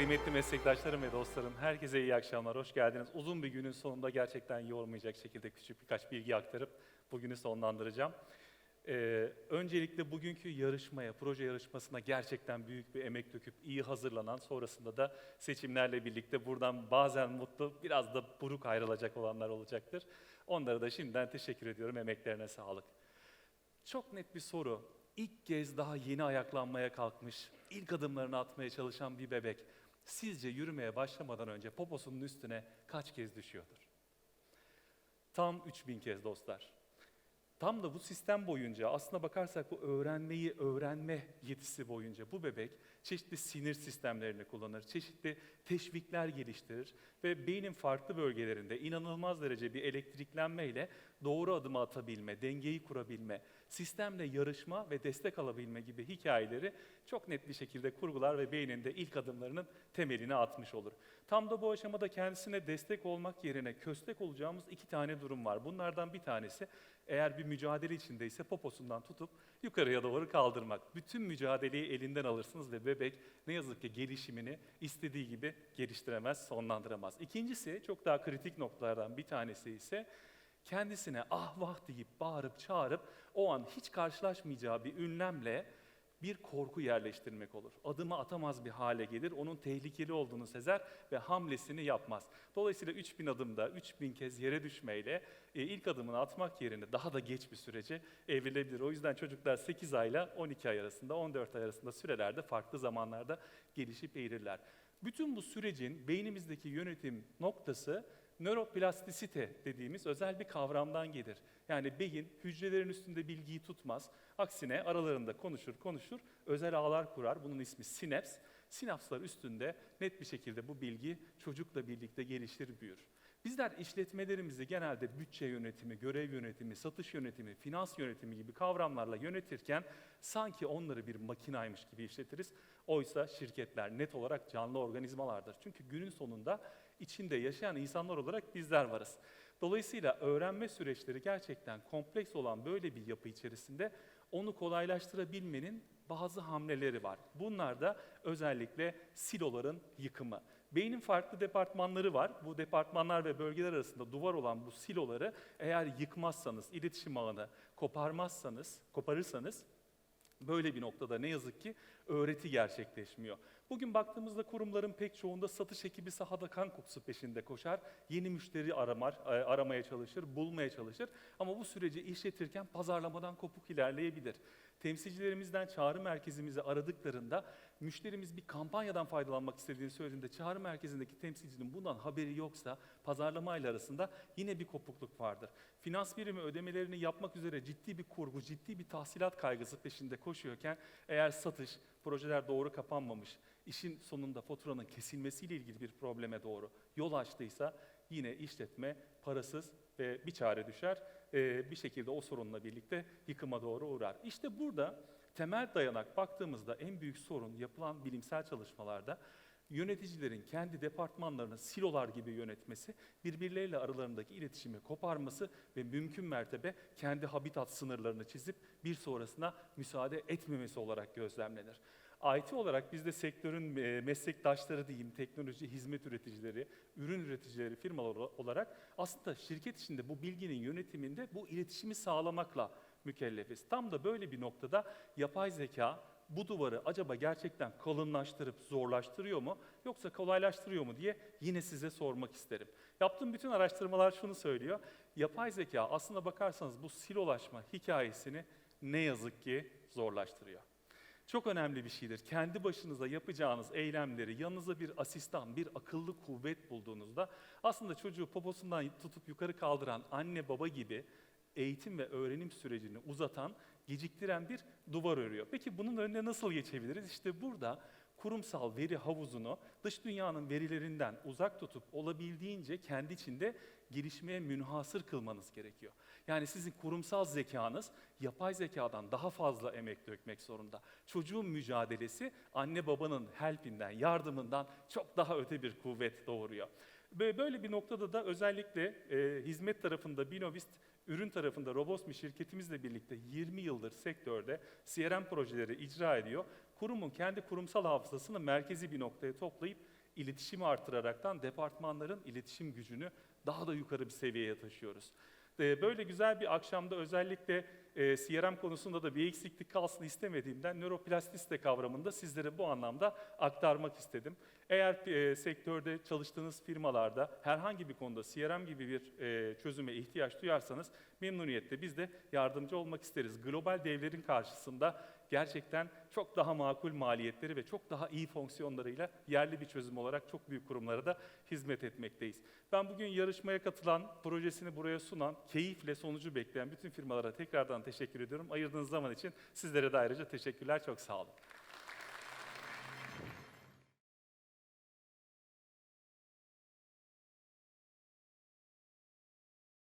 Kıymetli meslektaşlarım ve dostlarım, herkese iyi akşamlar, hoş geldiniz. Uzun bir günün sonunda gerçekten yormayacak şekilde küçük birkaç bilgi aktarıp bugünü sonlandıracağım. Ee, öncelikle bugünkü yarışmaya, proje yarışmasına gerçekten büyük bir emek döküp iyi hazırlanan, sonrasında da seçimlerle birlikte buradan bazen mutlu, biraz da buruk ayrılacak olanlar olacaktır. Onlara da şimdiden teşekkür ediyorum, emeklerine sağlık. Çok net bir soru. İlk kez daha yeni ayaklanmaya kalkmış, ilk adımlarını atmaya çalışan bir bebek sizce yürümeye başlamadan önce poposunun üstüne kaç kez düşüyordur? Tam 3000 kez dostlar. Tam da bu sistem boyunca aslına bakarsak bu öğrenmeyi öğrenme yetisi boyunca bu bebek çeşitli sinir sistemlerini kullanır, çeşitli teşvikler geliştirir ve beynin farklı bölgelerinde inanılmaz derece bir elektriklenmeyle doğru adımı atabilme, dengeyi kurabilme, sistemle yarışma ve destek alabilme gibi hikayeleri çok net bir şekilde kurgular ve beyninde ilk adımlarının temelini atmış olur. Tam da bu aşamada kendisine destek olmak yerine köstek olacağımız iki tane durum var. Bunlardan bir tanesi eğer bir mücadele içindeyse poposundan tutup yukarıya doğru kaldırmak. Bütün mücadeleyi elinden alırsınız ve bebek ne yazık ki gelişimini istediği gibi geliştiremez, sonlandıramaz. İkincisi çok daha kritik noktalardan bir tanesi ise kendisine ah vah deyip bağırıp çağırıp o an hiç karşılaşmayacağı bir ünlemle bir korku yerleştirmek olur. Adımı atamaz bir hale gelir, onun tehlikeli olduğunu sezer ve hamlesini yapmaz. Dolayısıyla 3000 adımda 3000 kez yere düşmeyle e, ilk adımını atmak yerine daha da geç bir sürece evrilebilir. O yüzden çocuklar 8 ayla 12 ay arasında, 14 ay arasında sürelerde farklı zamanlarda gelişip eğirirler. Bütün bu sürecin beynimizdeki yönetim noktası nöroplastisite dediğimiz özel bir kavramdan gelir. Yani beyin hücrelerin üstünde bilgiyi tutmaz. Aksine aralarında konuşur konuşur, özel ağlar kurar. Bunun ismi sinaps. Sinapslar üstünde net bir şekilde bu bilgi çocukla birlikte gelişir, büyür. Bizler işletmelerimizi genelde bütçe yönetimi, görev yönetimi, satış yönetimi, finans yönetimi gibi kavramlarla yönetirken sanki onları bir makinaymış gibi işletiriz. Oysa şirketler net olarak canlı organizmalardır. Çünkü günün sonunda içinde yaşayan insanlar olarak bizler varız. Dolayısıyla öğrenme süreçleri gerçekten kompleks olan böyle bir yapı içerisinde onu kolaylaştırabilmenin bazı hamleleri var. Bunlar da özellikle siloların yıkımı. Beynin farklı departmanları var. Bu departmanlar ve bölgeler arasında duvar olan bu siloları eğer yıkmazsanız, iletişim ağını koparmazsanız, koparırsanız Böyle bir noktada ne yazık ki öğreti gerçekleşmiyor. Bugün baktığımızda kurumların pek çoğunda satış ekibi sahada kan kokusu peşinde koşar, yeni müşteri aramar, e, aramaya çalışır, bulmaya çalışır. Ama bu süreci işletirken pazarlamadan kopuk ilerleyebilir. Temsilcilerimizden çağrı merkezimizi aradıklarında müşterimiz bir kampanyadan faydalanmak istediğini söylediğinde çağrı merkezindeki temsilcinin bundan haberi yoksa pazarlamayla arasında yine bir kopukluk vardır. Finans birimi ödemelerini yapmak üzere ciddi bir kurgu, ciddi bir tahsilat kaygısı peşinde koşuyorken eğer satış, projeler doğru kapanmamış, işin sonunda faturanın kesilmesiyle ilgili bir probleme doğru yol açtıysa yine işletme parasız ve bir çare düşer, e, bir şekilde o sorunla birlikte yıkıma doğru uğrar. İşte burada temel dayanak baktığımızda en büyük sorun yapılan bilimsel çalışmalarda yöneticilerin kendi departmanlarını silolar gibi yönetmesi, birbirleriyle aralarındaki iletişimi koparması ve mümkün mertebe kendi habitat sınırlarını çizip bir sonrasına müsaade etmemesi olarak gözlemlenir. IT olarak biz de sektörün e, meslektaşları diyeyim, teknoloji hizmet üreticileri, ürün üreticileri firmalar olarak aslında şirket içinde bu bilginin yönetiminde bu iletişimi sağlamakla mükellefiz. Tam da böyle bir noktada yapay zeka bu duvarı acaba gerçekten kalınlaştırıp zorlaştırıyor mu yoksa kolaylaştırıyor mu diye yine size sormak isterim. Yaptığım bütün araştırmalar şunu söylüyor. Yapay zeka aslında bakarsanız bu silolaşma hikayesini ne yazık ki zorlaştırıyor. Çok önemli bir şeydir. Kendi başınıza yapacağınız eylemleri yanınıza bir asistan, bir akıllı kuvvet bulduğunuzda aslında çocuğu poposundan tutup yukarı kaldıran anne baba gibi eğitim ve öğrenim sürecini uzatan, geciktiren bir duvar örüyor. Peki bunun önüne nasıl geçebiliriz? İşte burada kurumsal veri havuzunu dış dünyanın verilerinden uzak tutup olabildiğince kendi içinde gelişmeye münhasır kılmanız gerekiyor. Yani sizin kurumsal zekanız yapay zekadan daha fazla emek dökmek zorunda. Çocuğun mücadelesi anne babanın helpinden, yardımından çok daha öte bir kuvvet doğuruyor. Böyle bir noktada da özellikle e, hizmet tarafında Binovist, ürün tarafında Robosmi şirketimizle birlikte 20 yıldır sektörde CRM projeleri icra ediyor. Kurumun kendi kurumsal hafızasını merkezi bir noktaya toplayıp iletişimi artıraraktan departmanların iletişim gücünü daha da yukarı bir seviyeye taşıyoruz. Ee, Böyle güzel bir akşamda özellikle e, CRM konusunda da bir eksiklik kalsın istemediğimden nöroplastisite kavramını da sizlere bu anlamda aktarmak istedim. Eğer e, sektörde çalıştığınız firmalarda herhangi bir konuda CRM gibi bir e, çözüme ihtiyaç duyarsanız memnuniyetle biz de yardımcı olmak isteriz. Global devlerin karşısında gerçekten çok daha makul maliyetleri ve çok daha iyi fonksiyonlarıyla yerli bir çözüm olarak çok büyük kurumlara da hizmet etmekteyiz. Ben bugün yarışmaya katılan, projesini buraya sunan, keyifle sonucu bekleyen bütün firmalara tekrardan teşekkür ediyorum. Ayırdığınız zaman için sizlere de ayrıca teşekkürler. Çok sağ olun.